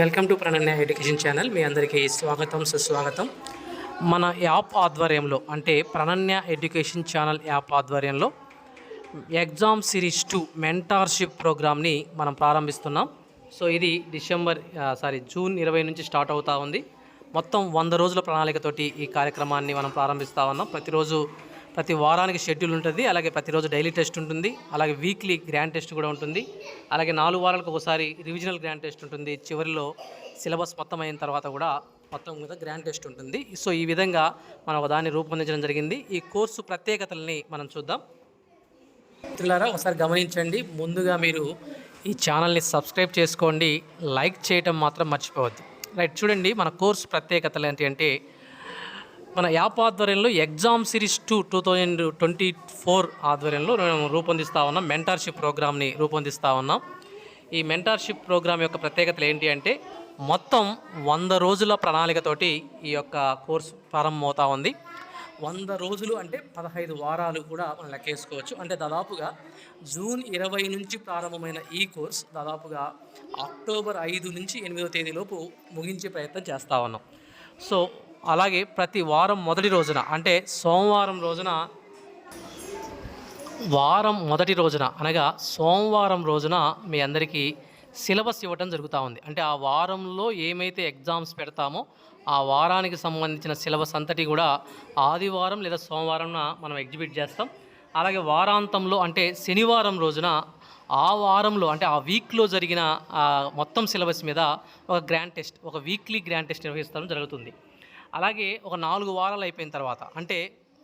Welcome to Prananya education channel. మీ అందరికీ స్వాగతం సుస్వాగతం. మన యాప్ ఆధ్వర్యంలో అంటే ప్రణన్య ఎడ్యుకేషన్ ఛానల్ యాప్ ఆధ్వర్యంలో ఎగ్జామ్ సిరీస్ టూ మెంటార్షిప్ ప్రోగ్రామ్ని మనం ప్రారంభిస్తున్నాం. సో ఇది డిసెంబర్ సారీ జూన్ ఇరవై నుంచి స్టార్ట్ అవుతా ఉంది. మొత్తం వంద రోజుల ప్రణాళికతోటి ఈ కార్యక్రమాన్ని మనం ప్రారంభిస్తూ ఉన్నాం. ప్రతిరోజు ప్రతి వారానికి షెడ్యూల్ ఉంటుంది. అలాగే ప్రతిరోజు డైలీ టెస్ట్ ఉంటుంది. అలాగే వీక్లీ గ్రాండ్ టెస్ట్ కూడా ఉంటుంది. అలాగే నాలుగు వారాలకు ఒకసారి రివిజనల్ గ్రాండ్ టెస్ట్ ఉంటుంది. చివరిలో సిలబస్ మొత్తం అయిన తర్వాత కూడా మొత్తం మీద గ్రాండ్ టెస్ట్ ఉంటుంది. సో ఈ విధంగా మనం దాన్ని రూపొందించడం జరిగింది. ఈ కోర్సు ప్రత్యేకతల్ని మనం చూద్దాం. మిత్రులారా ఒకసారి గమనించండి. ముందుగా మీరు ఈ ఛానల్ని సబ్స్క్రైబ్ చేసుకోండి. లైక్ చేయటం మాత్రం మర్చిపోవద్దు. రైట్ చూడండి మన కోర్సు ప్రత్యేకతలు ఏంటి అంటే మన యాప్ ఆధ్వర్యంలో exam series to two thousand twenty four ఆధ్వర్యంలో మేము రూపొందిస్తూ ఉన్నాం. మెంటార్షిప్ ప్రోగ్రామ్ని రూపొందిస్తూ ఉన్నాం. ఈ మెంటార్షిప్ ప్రోగ్రామ్ యొక్క ప్రత్యేకతలు ఏంటి అంటే మొత్తం వంద రోజుల ప్రణాళికతోటి ఈ యొక్క కోర్సు ప్రారంభమవుతా ఉంది. వంద రోజులు అంటే పదహైదు వారాలు కూడా మనం లెక్కేసుకోవచ్చు అంటే దాదాపుగా జూన్ ఇరవై నుంచి ప్రారంభమైన ఈ కోర్స్ దాదాపుగా అక్టోబర్ ఐదు నుంచి ఎనిమిదో తేదీలోపు ముగించే ప్రయత్నం చేస్తూ ఉన్నాం. సో అలాగే ప్రతి వారం మొదటి రోజున అంటే సోమవారం రోజున వారం మొదటి రోజున అనగా సోమవారం రోజున మీ అందరికీ సిలబస్ ఇవ్వటం జరుగుతూ ఉంది. అంటే ఆ వారంలో ఏమైతే ఎగ్జామ్స్ పెడతామో ఆ వారానికి సంబంధించిన సిలబస్ అంతటి కూడా ఆదివారం లేదా సోమవారంన మనం ఎగ్జిబిట్ చేస్తాం. అలాగే వారాంతంలో అంటే శనివారం రోజున ఆ వారంలో అంటే ఆ వీక్లో జరిగిన మొత్తం సిలబస్ మీద ఒక గ్రాండ్ టెస్ట్ ఒక వీక్లీ గ్రాండ్ టెస్ట్ నిర్వహిస్తాం జరుగుతుంది. అలాగే ఒక నాలుగు వారాలు అయిపోయిన తర్వాత అంటే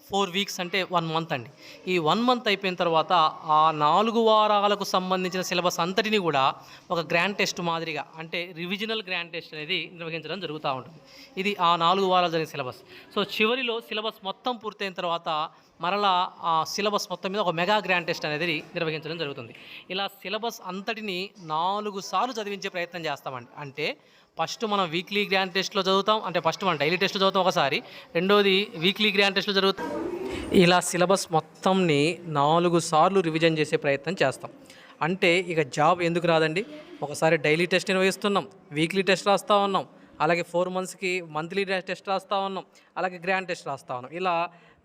ఫోర్ వీక్స్ అంటే వన్ మంత్ అండి. ఈ వన్ మంత్ అయిపోయిన తర్వాత ఆ నాలుగు వారాలకు సంబంధించిన సిలబస్ అంతటిని కూడా ఒక గ్రాండ్ టెస్ట్ మాదిరిగా అంటే రివిజనల్ గ్రాండ్ టెస్ట్ అనేది నిర్వహించడం జరుగుతూ ఉంటుంది. ఇది ఆ నాలుగు వారాలు జరిగిన సిలబస్. సో చివరిలో సిలబస్ మొత్తం పూర్తయిన తర్వాత మరలా ఆ సిలబస్ మొత్తం మీద ఒక మెగా గ్రాండ్ టెస్ట్ అనేది నిర్వహించడం జరుగుతుంది. ఇలా సిలబస్ అంతటిని నాలుగు సార్లు చదివించే ప్రయత్నం చేస్తామండి అంటే ఫస్ట్ మనం వీక్లీ గ్రాండ్ టెస్ట్లో చదువుతాం అంటే ఫస్ట్ మనం డైలీ టెస్ట్లో చదువుతాం ఒకసారి రెండోది వీక్లీ గ్రాండ్ టెస్ట్లో జరుగుతాం ఇలా సిలబస్ మొత్తంని నాలుగు సార్లు రివిజన్ చేసే ప్రయత్నం చేస్తాం. అంటే ఇక జాబ్ ఎందుకు రాదండి? ఒకసారి డైలీ టెస్ట్ నిర్వహిస్తున్నాం వీక్లీ టెస్ట్ రాస్తూ ఉన్నాం అలాగే ఫోర్ మంత్స్కి మంత్లీ టెస్ట్ రాస్తూ ఉన్నాం అలాగే గ్రాండ్ టెస్ట్ రాస్తూ ఉన్నాం. ఇలా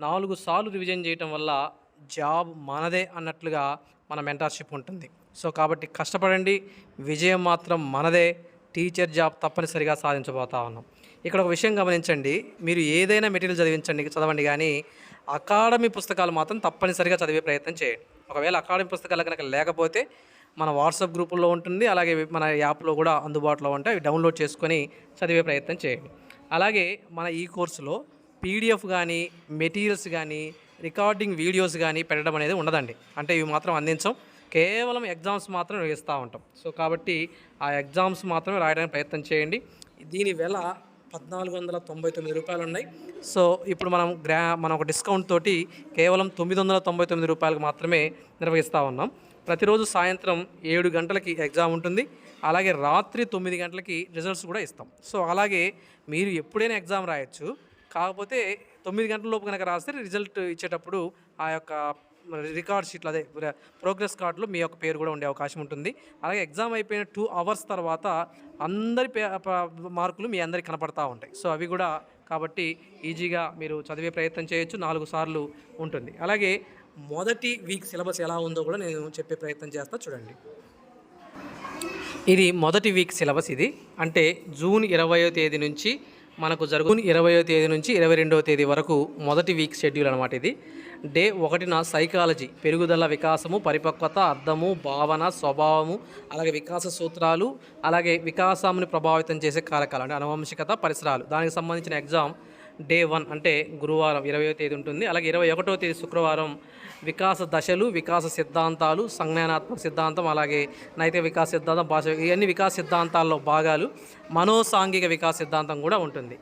నాలుగు సార్లు రివిజన్ చేయటం వల్ల జాబ్ మనదే అన్నట్లుగా మన మెంటర్షిప్ ఉంటుంది. సో కాబట్టి కష్టపడండి విజయం మాత్రం మనదే టీచర్ జాబ్ తప్పనిసరిగా సాధించబోతా ఉన్నాం. ఇక్కడ ఒక విషయం గమనించండి మీరు ఏదైనా మెటీరియల్ చదివించండి చదవండి కానీ అకాడమీ పుస్తకాలు మాత్రం తప్పనిసరిగా చదివే ప్రయత్నం చేయండి. ఒకవేళ అకాడమీ పుస్తకాలు కనుక లేకపోతే మన వాట్సాప్ గ్రూపుల్లో ఉంటుంది అలాగే మన యాప్లో కూడా అందుబాటులో ఉంటాయి అవి డౌన్లోడ్ చేసుకొని చదివే ప్రయత్నం చేయండి. అలాగే మన ఈ కోర్సులో పీడిఎఫ్ కానీ మెటీరియల్స్ కానీ రికార్డింగ్ వీడియోస్ కానీ పెట్టడం అనేది ఉండదండి. అంటే ఇవి మాత్రం అందించం. కేవలం ఎగ్జామ్స్ మాత్రం నిర్వహిస్తూ ఉంటాం. సో కాబట్టి ఆ ఎగ్జామ్స్ మాత్రమే రాయడానికి ప్రయత్నం చేయండి. దీని వెల పద్నాలుగు వందల తొంభై తొమ్మిది రూపాయలు ఉన్నాయి సో ఇప్పుడు మనం గ్రా మనం ఒక డిస్కౌంట్ తోటి కేవలం తొమ్మిది వందల తొంభై తొమ్మిది రూపాయలకు మాత్రమే నిర్వహిస్తూ ఉన్నాం. ప్రతిరోజు సాయంత్రం ఏడు గంటలకి ఎగ్జామ్ ఉంటుంది. అలాగే రాత్రి తొమ్మిది గంటలకి రిజల్ట్స్ కూడా ఇస్తాం. సో అలాగే మీరు ఎప్పుడైనా ఎగ్జామ్ రాయొచ్చు. కాకపోతే తొమ్మిది గంటల లోపు కనుక రాస్తే రిజల్ట్ ఇచ్చేటప్పుడు ఆ యొక్క రికార్డ్ షీట్లు అదే ప్రోగ్రెస్ కార్డులో మీ యొక్క పేరు కూడా ఉండే అవకాశం ఉంటుంది. అలాగే ఎగ్జామ్ అయిపోయిన టూ అవర్స్ తర్వాత అందరి పే మార్కులు మీ అందరికి కనపడతా ఉంటాయి. సో అవి కూడా కాబట్టి ఈజీగా మీరు చదివే ప్రయత్నం చేయొచ్చు నాలుగు సార్లు ఉంటుంది. అలాగే మొదటి వీక్ సిలబస్ ఎలా ఉందో కూడా నేను చెప్పే ప్రయత్నం చేస్తా చూడండి. ఇది మొదటి వీక్ సిలబస్ ఇది. అంటే జూన్ ఇరవయో తేదీ నుంచి మనకు జరుగుని ఇరవయో తేదీ నుంచి ఇరవై రెండవ తేదీ వరకు మొదటి వీక్ షెడ్యూల్ అనమాట ఇది. డే ఒకటిన సైకాలజీ పెరుగుదల వికాసము పరిపక్వత అర్థము భావన స్వభావము అలాగే వికాస సూత్రాలు అలాగే వికాసాన్ని ప్రభావితం చేసే కారకాలు అంటే అనువంశికత పరిసరాలు. దానికి సంబంధించిన ఎగ్జామ్ డే వన్ అంటే గురువారం ఇరవయో తేదీ ఉంటుంది. అలాగే ఇరవై ఒకటో తేదీ శుక్రవారం వికాస దశలు వికాస సిద్ధాంతాలు సంజ్ఞానాత్మక సిద్ధాంతం అలాగే నైతిక వికాస సిద్ధాంతం భాష ఇవన్నీ వికాస సిద్ధాంతాల్లో భాగాలు. మనోసాంఘిక వికాస సిద్ధాంతం కూడా ఉంటుంది.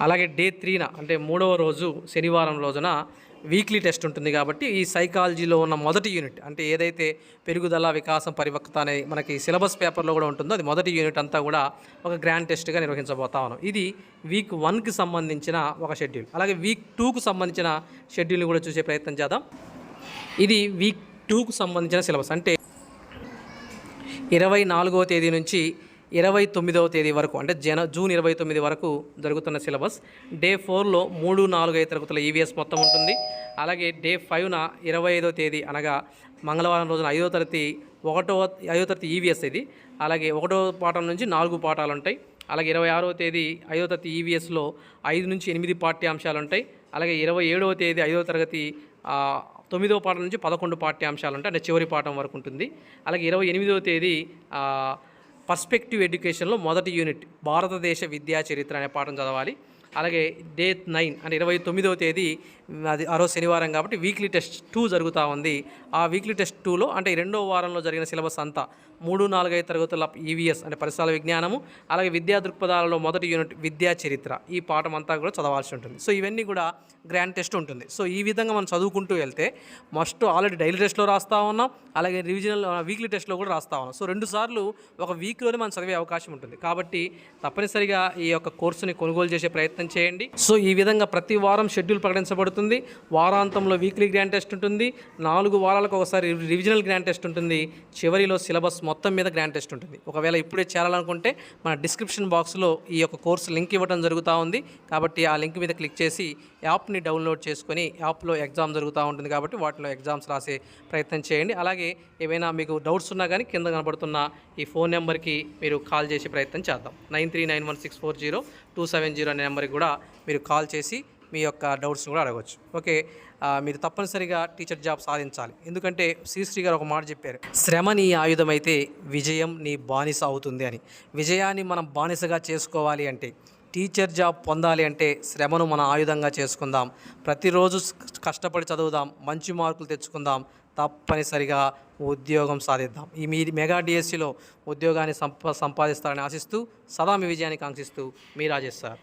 అలాగే డే త్రీన అంటే మూడవ రోజు శనివారం రోజున వీక్లీ టెస్ట్ ఉంటుంది కాబట్టి ఈ సైకాలజీలో ఉన్న మొదటి యూనిట్ అంటే ఏదైతే పెరుగుదల వికాసం పరివక్త అనేది మనకి సిలబస్ పేపర్లో కూడా ఉంటుందో అది మొదటి యూనిట్ అంతా కూడా ఒక గ్రాండ్ టెస్ట్గా నిర్వహించబోతా ఉన్నాం. ఇది వీక్ వన్కి సంబంధించిన ఒక షెడ్యూల్. అలాగే వీక్ టూకు సంబంధించిన షెడ్యూల్ని కూడా చూసే ప్రయత్నం చేద్దాం. ఇది వీక్ టూకు సంబంధించిన సిలబస్. అంటే ఇరవై నాలుగవ తేదీ నుంచి ఇరవై తొమ్మిదవ తేదీ వరకు అంటే జన జూన్ ఇరవై తొమ్మిది వరకు జరుగుతున్న సిలబస్. డే ఫోర్లో మూడు నాలుగు ఐదు తరగతుల ఈవీఎస్ మొత్తం ఉంటుంది. అలాగే డే ఫైవ్న ఇరవై ఐదో తేదీ అనగా మంగళవారం రోజున ఐదో తరగతి ఒకటో ఐదో తరగతి ఈవీఎస్ ఇది. అలాగే ఒకటో పాఠం నుంచి నాలుగు పాఠాలు ఉంటాయి. అలాగే ఇరవై ఆరవ తేదీ ఐదో తరగతి ఈవీఎస్లో ఐదు నుంచి ఎనిమిది పాఠ్యాంశాలు ఉంటాయి. అలాగే ఇరవై ఏడవ తేదీ ఐదో తరగతి తొమ్మిదవ పాఠం నుంచి పదకొండు పాఠ్యాంశాలు ఉంటాయి. అంటే చివరి పాఠం వరకు ఉంటుంది. అలాగే ఇరవై ఎనిమిదవ తేదీ పర్స్పెక్టివ్ ఎడ్యుకేషన్లో మొదటి యూనిట్ భారతదేశ విద్యా చరిత్ర అనే పాఠం చదవాలి. అలాగే డే నైన్ అంటే ఇరవై తొమ్మిదవ తేదీ అది ఆ రోజు శనివారం కాబట్టి వీక్లీ టెస్ట్ టూ జరుగుతూ ఉంది. ఆ వీక్లీ టెస్ట్ టూలో అంటే రెండో వారంలో జరిగిన సిలబస్ అంతా మూడు నాలుగైదు తరగతుల ఈవీఎస్ అంటే పరిసరాల విజ్ఞానము అలాగే విద్యా దృక్పథాలలో మొదటి యూనిట్ విద్యా చరిత్ర. ఈ పాఠం అంతా కూడా చదవాల్సి ఉంటుంది. సో ఇవన్నీ కూడా గ్రాండ్ టెస్ట్ ఉంటుంది. సో ఈ విధంగా మనం చదువుకుంటూ వెళ్తే మస్ట్ ఆల్రెడీ డైలీ టెస్ట్లో రాస్తా ఉన్నాం అలాగే రివిజనల్ వీక్లీ టెస్ట్లో కూడా రాస్తా ఉన్నాం. సో రెండు సార్లు ఒక వీక్లోనే మనం చదివే అవకాశం ఉంటుంది. కాబట్టి తప్పనిసరిగా ఈ యొక్క కోర్సుని కొనుగోలు చేసే ప్రయత్నం చేయండి. సో ఈ విధంగా ప్రతి వారం షెడ్యూల్ ప్రకటించబడుతుంది. వారాంతంలో వీక్లీ గ్రాండ్ టెస్ట్ ఉంటుంది. నాలుగు వారాలకు ఒకసారి రివిజనల్ గ్రాండ్ టెస్ట్ ఉంటుంది. చివరిలో సిలబస్ మొత్తం మీద గ్రాండ్ టెస్ట్ ఉంటుంది. ఒకవేళ ఇప్పుడే చేరాలనుకుంటే మన డిస్క్రిప్షన్ బాక్స్లో ఈ యొక్క కోర్సు లింక్ ఇవ్వడం జరుగుతూ ఉంది. కాబట్టి ఆ లింక్ మీద క్లిక్ చేసి యాప్ని డౌన్లోడ్ చేసుకొని యాప్లో ఎగ్జామ్ జరుగుతూ ఉంటుంది కాబట్టి వాటిలో ఎగ్జామ్స్ రాసే ప్రయత్నం చేయండి. అలాగే ఏవైనా మీకు డౌట్స్ ఉన్నా కానీ కింద కనబడుతున్న ఈ ఫోన్ నెంబర్కి మీరు కాల్ చేసే ప్రయత్నం చేద్దాం. Nine three nine one six four zero two seven zero అనే నెంబర్కి కూడా మీరు కాల్ చేసి మీ యొక్క డౌట్స్ కూడా అడగవచ్చు ఓకే మీరు తప్పనిసరిగా టీచర్ జాబ్ సాధించాలి. ఎందుకంటే శ్రీశ్రీ గారు ఒక మాట చెప్పారు. శ్రమ నీ ఆయుధమైతే విజయం నీ బానిస అవుతుంది అని. విజయాన్ని మనం బానిసగా చేసుకోవాలి అంటే టీచర్ జాబ్ పొందాలి అంటే శ్రమను మన ఆయుధంగా చేసుకుందాం. ప్రతిరోజు కష్టపడి చదువుదాం మంచి మార్కులు తెచ్చుకుందాం తప్పనిసరిగా ఉద్యోగం సాధిద్దాం. ఈ మీ మెగా డిఎస్సిలో ఉద్యోగాన్ని సంప సంపాదిస్తారని ఆశిస్తూ సదా మీ విజయాన్ని కాంక్షిస్తూ మీ రాజేష్ సార్.